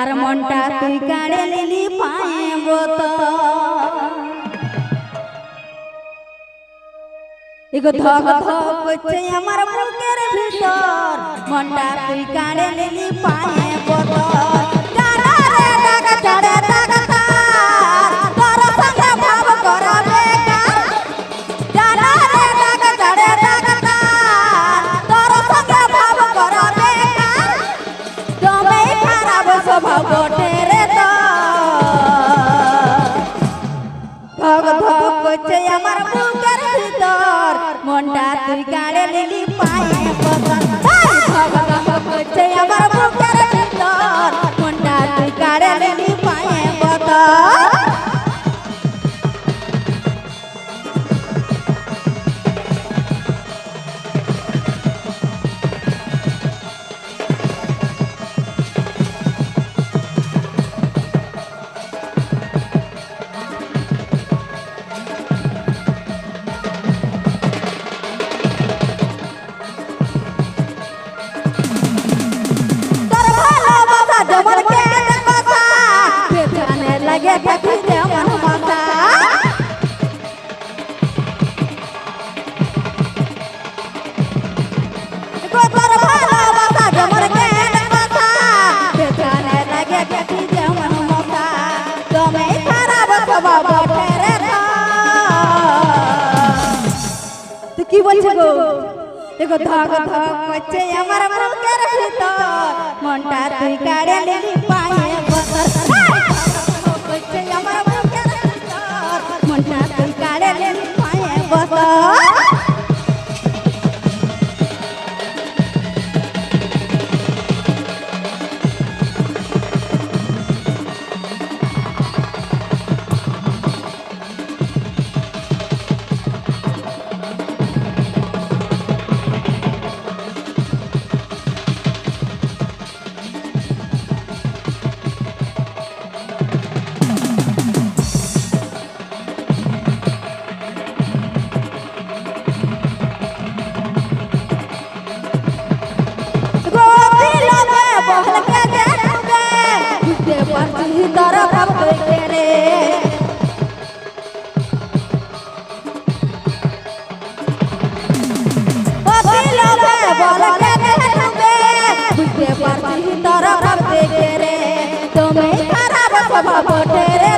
আর মনটা তুই কাড়ে নিলি পায়ে এগো ধক ধক করছে আমার বুকের ভিতর। মনটা তুই কাড়ে নিলি পায়ে করছে আমার বুকের ভিতর। মনটা তুই গাড়ে নিলি পায়ে বদন করছে আমার বলছিস গো। দেখো ধক ধক করছে আমার মুখের ভিতর। মনটা তুই কাড়ে নিলি পায়ে বতর পারছি তোর ভাবতে রে? তোর ভাবতে রে।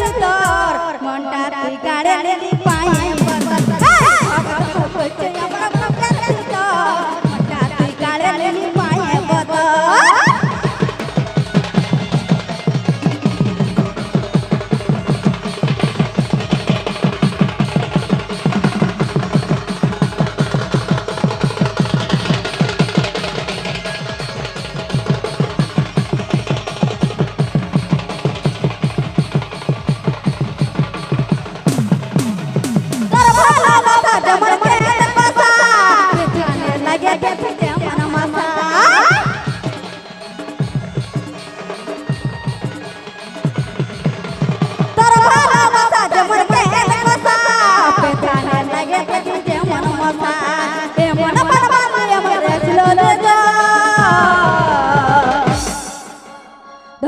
ভিতর। মনটা নিলি